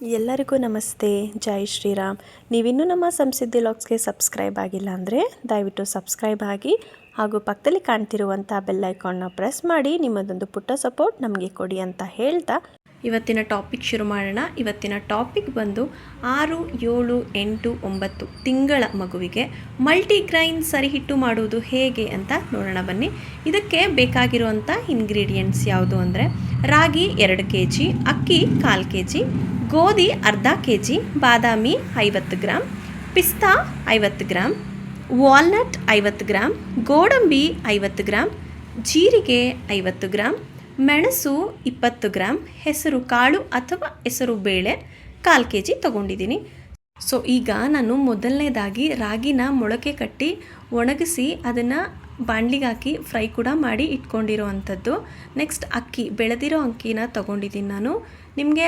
ಎಲ್ಲರಿಗೂ ನಮಸ್ತೆ. ಜೈ ಶ್ರೀರಾಮ್. ನೀವಿನ್ನೂ ನಮ್ಮ ಸಂಸಿದ್ಧಿ ಲಾಕ್ಸ್ಗೆ ಸಬ್ಸ್ಕ್ರೈಬ್ ಆಗಿಲ್ಲ ಅಂದರೆ ದಯವಿಟ್ಟು ಸಬ್ಸ್ಕ್ರೈಬ್ ಆಗಿ ಹಾಗೂ ಪಕ್ಕದಲ್ಲಿ ಕಾಣ್ತಿರುವಂಥ ಬೆಲ್ ಐಕಾನ್ನ ಪ್ರೆಸ್ ಮಾಡಿ ನಿಮ್ಮದೊಂದು ಪುಟ್ಟ ಸಪೋರ್ಟ್ ನಮಗೆ ಕೊಡಿ ಅಂತ ಹೇಳ್ತಾ ಇವತ್ತಿನ ಟಾಪಿಕ್ ಶುರು ಮಾಡೋಣ. ಇವತ್ತಿನ ಟಾಪಿಕ್ ಬಂದು ಆರು, ಏಳು, ಎಂಟು, ಒಂಬತ್ತು ತಿಂಗಳ ಮಗುವಿಗೆ ಮಲ್ಟಿಗ್ರೈನ್ ಸರಿಹಿಟ್ಟು ಮಾಡುವುದು ಹೇಗೆ ಅಂತ ನೋಡೋಣ ಬನ್ನಿ. ಇದಕ್ಕೆ ಬೇಕಾಗಿರುವಂಥ ಇಂಗ್ರೀಡಿಯೆಂಟ್ಸ್ ಯಾವುದು ಅಂದರೆ ರಾಗಿ ಎರಡು ಕೆ ಜಿ ಅಕ್ಕಿ ಕಾಲು ಕೆ ಜಿ ಗೋಧಿ ಅರ್ಧ ಕೆ ಜಿ ಬಾದಾಮಿ ಐವತ್ತು ಗ್ರಾಮ್ ಪಿಸ್ತಾ ಐವತ್ತು ಗ್ರಾಮ್ ವಾಲ್ನಟ್ ಐವತ್ತು ಗ್ರಾಮ್ ಗೋಡಂಬಿ ಐವತ್ತು ಗ್ರಾಮ್ ಜೀರಿಗೆ ಐವತ್ತು ಗ್ರಾಮ್ ಮೆಣಸು ಇಪ್ಪತ್ತು ಗ್ರಾಮ್ ಹೆಸರು ಕಾಳು ಅಥವಾ ಹೆಸರು ಬೇಳೆ ಕಾಲು ಕೆ ಜಿ ತೊಗೊಂಡಿದ್ದೀನಿ. ಸೊ ಈಗ ನಾನು ಮೊದಲನೇದಾಗಿ ರಾಗಿನ ಮೊಳಕೆ ಕಟ್ಟಿ ಒಣಗಿಸಿ ಅದನ್ನು ಬಾಣಲಿಗೆ ಹಾಕಿ ಫ್ರೈ ಕೂಡ ಮಾಡಿ ಇಟ್ಕೊಂಡಿರೋ ಅಂಥದ್ದು ನೆಕ್ಸ್ಟ್ ಅಕ್ಕಿ, ಬೆಳೆದಿರೋ ಅಕ್ಕಿನ ತೊಗೊಂಡಿದ್ದೀನಿ ನಾನು. ನಿಮಗೆ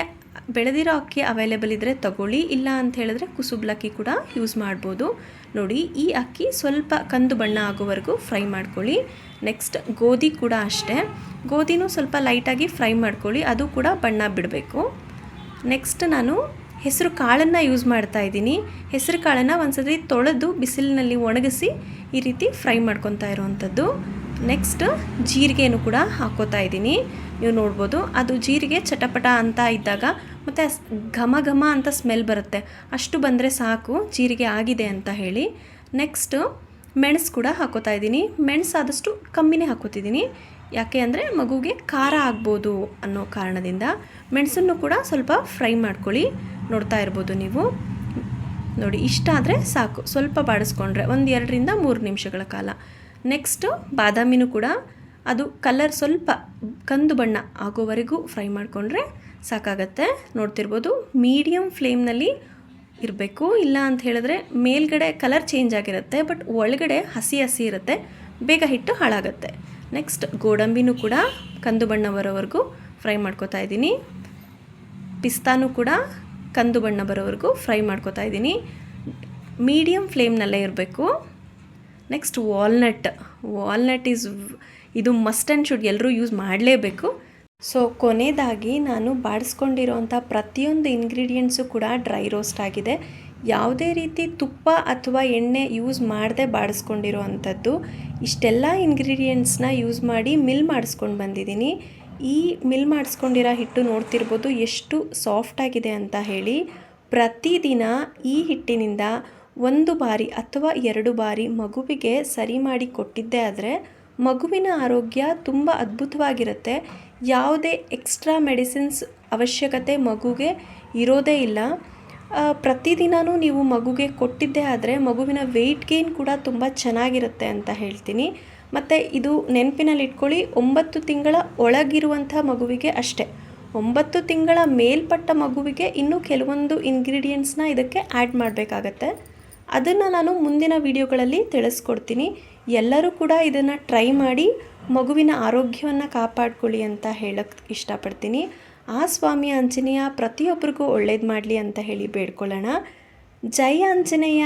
ಬೆಳೆದಿರೋ ಅಕ್ಕಿ ಅವೈಲೇಬಲ್ ಇದ್ದರೆ ತಗೊಳ್ಳಿ, ಇಲ್ಲ ಅಂತ ಹೇಳಿದ್ರೆ ಕುಸುಬ್ಲಕ್ಕಿ ಕೂಡ ಯೂಸ್ ಮಾಡ್ಬೋದು. ನೋಡಿ, ಈ ಅಕ್ಕಿ ಸ್ವಲ್ಪ ಕಂದು ಬಣ್ಣ ಆಗೋವರೆಗೂ ಫ್ರೈ ಮಾಡ್ಕೊಳ್ಳಿ. ನೆಕ್ಸ್ಟ್ ಗೋಧಿ ಕೂಡ ಅಷ್ಟೇ. ಗೋಧಿನೂ ಸ್ವಲ್ಪ ಲೈಟಾಗಿ ಫ್ರೈ ಮಾಡ್ಕೊಳ್ಳಿ, ಅದು ಕೂಡ ಬಣ್ಣ ಬಿಡಬೇಕು. ನೆಕ್ಸ್ಟ್ ನಾನು ಹೆಸರು ಕಾಳನ್ನು ಯೂಸ್ ಮಾಡ್ತಾ ಇದ್ದೀನಿ. ಹೆಸರು ಕಾಳನ್ನು ಒಂದ್ಸರಿ ತೊಳೆದು ಬಿಸಿಲಿನಲ್ಲಿ ಒಣಗಿಸಿ ಈ ರೀತಿ ಫ್ರೈ ಮಾಡ್ಕೊತಾ ಇರೋವಂಥದ್ದು. ನೆಕ್ಸ್ಟ್ ಜೀರಿಗೆನೂ ಕೂಡ ಹಾಕೋತಾ ಇದ್ದೀನಿ. ನೀವು ನೋಡ್ಬೋದು, ಅದು ಜೀರಿಗೆ ಚಟಪಟ ಅಂತ ಇದ್ದಾಗ ಮತ್ತು ಘಮ ಘಮ ಅಂತ ಸ್ಮೆಲ್ ಬರುತ್ತೆ. ಅಷ್ಟು ಬಂದರೆ ಸಾಕು, ಜೀರಿಗೆ ಆಗಿದೆ ಅಂತ ಹೇಳಿ. ನೆಕ್ಸ್ಟು ಮೆಣಸು ಕೂಡ ಹಾಕೋತಾ ಇದ್ದೀನಿ. ಮೆಣಸು ಆದಷ್ಟು ಕಮ್ಮಿನೇ ಹಾಕೋತಿದ್ದೀನಿ. ಯಾಕೆ ಅಂದರೆ ಮಗುಗೆ ಖಾರ ಆಗ್ಬೋದು ಅನ್ನೋ ಕಾರಣದಿಂದ. ಮೆಣಸನ್ನು ಕೂಡ ಸ್ವಲ್ಪ ಫ್ರೈ ಮಾಡ್ಕೊಳ್ಳಿ. ನೋಡ್ತಾ ಇರ್ಬೋದು ನೀವು. ನೋಡಿ, ಇಷ್ಟ ಆದರೆ ಸಾಕು. ಸ್ವಲ್ಪ ಬಾಡಿಸ್ಕೊಂಡ್ರೆ ಒಂದು ಎರಡರಿಂದ ಮೂರು ನಿಮಿಷಗಳ ಕಾಲ. ನೆಕ್ಸ್ಟು ಬಾದಾಮಿನೂ ಕೂಡ ಅದು ಕಲರ್ ಸ್ವಲ್ಪ ಕಂದು ಬಣ್ಣ ಆಗೋವರೆಗೂ ಫ್ರೈ ಮಾಡಿಕೊಂಡ್ರೆ ಸಾಕಾಗತ್ತೆ. ನೋಡ್ತಿರ್ಬೋದು ಮೀಡಿಯಮ್ ಫ್ಲೇಮ್ನಲ್ಲಿ ಇರಬೇಕು. ಇಲ್ಲ ಅಂತ ಹೇಳಿದ್ರೆ ಮೇಲ್ಗಡೆ ಕಲರ್ ಚೇಂಜ್ ಆಗಿರುತ್ತೆ ಬಟ್ ಒಳಗಡೆ ಹಸಿ ಹಸಿ ಇರುತ್ತೆ. ಬೇಗ ಹಿಟ್ಟು ಹಾಳಾಗುತ್ತೆ. ನೆಕ್ಸ್ಟ್ ಗೋಡಂಬಿನೂ ಕೂಡ ಕಂದು ಬಣ್ಣ ಬರೋವರೆಗೂ ಫ್ರೈ ಮಾಡ್ಕೋತಾ ಇದ್ದೀನಿ. ಪಿಸ್ತಾನೂ ಕೂಡ ಕಂದು ಬಣ್ಣ ಬರೋವರೆಗೂ ಫ್ರೈ ಮಾಡ್ಕೋತಾ ಇದ್ದೀನಿ. ಮೀಡಿಯಮ್ ಫ್ಲೇಮ್ನಲ್ಲೇ ಇರಬೇಕು. Next walnut. ವಾಲ್ನಟ್ ಈಸ್ ಇದು ಮಸ್ಟ್ ಆ್ಯಂಡ್ ಶುಡ್ ಎಲ್ಲರೂ ಯೂಸ್ ಮಾಡಲೇಬೇಕು. ಸೊ ಕೊನೆಯದಾಗಿ ನಾನು ಬಾಡಿಸ್ಕೊಂಡಿರೋಂಥ ಪ್ರತಿಯೊಂದು ಇಂಗ್ರೀಡಿಯೆಂಟ್ಸು ಕೂಡ ಡ್ರೈ ರೋಸ್ಟ್ ಆಗಿದೆ. ಯಾವುದೇ ರೀತಿ ತುಪ್ಪ ಅಥವಾ ಎಣ್ಣೆ ಯೂಸ್ ಮಾಡದೆ ಬಾಡಿಸ್ಕೊಂಡಿರೋ ಅಂಥದ್ದು ಇಷ್ಟೆಲ್ಲ ಇಂಗ್ರೀಡಿಯೆಂಟ್ಸ್ನ ಯೂಸ್ ಮಾಡಿ ಮಿಲ್ ಮಾಡಿಸ್ಕೊಂಡು ಬಂದಿದ್ದೀನಿ. ಈ ಮಿಲ್ ಮಾಡಿಸ್ಕೊಂಡಿರೋ ಹಿಟ್ಟು ನೋಡ್ತಿರ್ಬೋದು ಎಷ್ಟು ಸಾಫ್ಟಾಗಿದೆ ಅಂತ ಹೇಳಿ. ಪ್ರತಿದಿನ ಈ ಹಿಟ್ಟಿನಿಂದ ಒಂದು ಬಾರಿ ಅಥವಾ ಎರಡು ಬಾರಿ ಮಗುವಿಗೆ ಸರಿ ಮಾಡಿ ಕೊಟ್ಟಿದ್ದೇ ಆದರೆ ಮಗುವಿನ ಆರೋಗ್ಯ ತುಂಬ ಅದ್ಭುತವಾಗಿರುತ್ತೆ. ಯಾವುದೇ ಎಕ್ಸ್ಟ್ರಾ ಮೆಡಿಸಿನ್ಸ್ ಅವಶ್ಯಕತೆ ಮಗುಗೆ ಇರೋದೇ ಇಲ್ಲ. ಪ್ರತಿದಿನವೂ ನೀವು ಮಗುಗೆ ಕೊಟ್ಟಿದ್ದೇ ಆದರೆ ಮಗುವಿನ ವೆಯ್ಟ್ ಗೇನ್ ಕೂಡ ತುಂಬ ಚೆನ್ನಾಗಿರುತ್ತೆ ಅಂತ ಹೇಳ್ತೀನಿ. ಮತ್ತು ಇದು ನೆನಪಿನಲ್ಲಿ ಇಟ್ಕೊಳ್ಳಿ ಒಂಬತ್ತು ತಿಂಗಳ ಒಳಗಿರುವಂಥ ಮಗುವಿಗೆ ಅಷ್ಟೇ. ಒಂಬತ್ತು ತಿಂಗಳ ಮೇಲ್ಪಟ್ಟ ಮಗುವಿಗೆ ಇನ್ನೂ ಕೆಲವೊಂದು ಇಂಗ್ರೀಡಿಯೆಂಟ್ಸ್ನ ಇದಕ್ಕೆ ಆ್ಯಡ್ ಮಾಡಬೇಕಾಗತ್ತೆ. ಅದನ್ನು ನಾನು ಮುಂದಿನ ವಿಡಿಯೋಗಳಲ್ಲಿ ತಿಳಿಸ್ಕೊಡ್ತೀನಿ. ಎಲ್ಲರೂ ಕೂಡ ಇದನ್ನು ಟ್ರೈ ಮಾಡಿ, ಮಗುವಿನ ಆರೋಗ್ಯವನ್ನು ಕಾಪಾಡ್ಕೊಳ್ಳಿ ಅಂತ ಹೇಳಕ್ಕೆ ಇಷ್ಟಪಡ್ತೀನಿ. ಆ ಸ್ವಾಮಿ ಆಂಜನೇಯ ಪ್ರತಿಯೊಬ್ಬರಿಗೂ ಒಳ್ಳೇದು ಮಾಡಲಿ ಅಂತ ಹೇಳಿ ಬೇಡ್ಕೊಳ್ಳೋಣ. ಜೈ ಆಂಜನೇಯ!